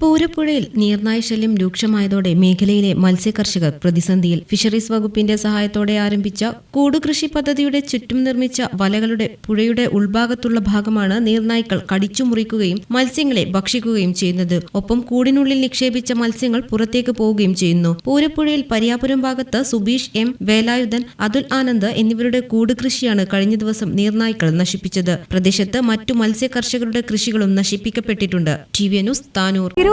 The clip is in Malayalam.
പൂരപ്പുഴയിൽ നീർനായ ശല്യം രൂക്ഷമായതോടെ മേഖലയിലെ മത്സ്യകർഷകർ പ്രതിസന്ധിയിൽ ഫിഷറീസ് വകുപ്പിന്റെ സഹായത്തോടെ ആരംഭിച്ച കൂടുകൃഷി പദ്ധതിയുടെ ചുറ്റും നിർമ്മിച്ച വലകളുടെ പുഴയുടെ ഉൾഭാഗത്തുള്ള ഭാഗമാണ് നീർനായ്ക്കൾ കടിച്ചു മുറിക്കുകയും മത്സ്യങ്ങളെ ഭക്ഷിക്കുകയും ചെയ്യുന്നത്. ഒപ്പം കൂടിനുള്ളിൽ നിക്ഷേപിച്ച മത്സ്യങ്ങൾ പുറത്തേക്ക് പോവുകയും ചെയ്യുന്നു. പൂരപ്പുഴയിൽ പരിയാപുരം ഭാഗത്ത് സുബീഷ് എം. വേലായുധൻ അതുൽ ആനന്ദ് എന്നിവരുടെ കൂടുകൃഷിയാണ് കഴിഞ്ഞ ദിവസം നീർനായ്ക്കൾ നശിപ്പിച്ചത്. പ്രദേശത്ത് മറ്റു മത്സ്യകർഷകരുടെ കൃഷികളും നശിപ്പിക്കപ്പെട്ടിട്ടുണ്ട്. T V news Tanur.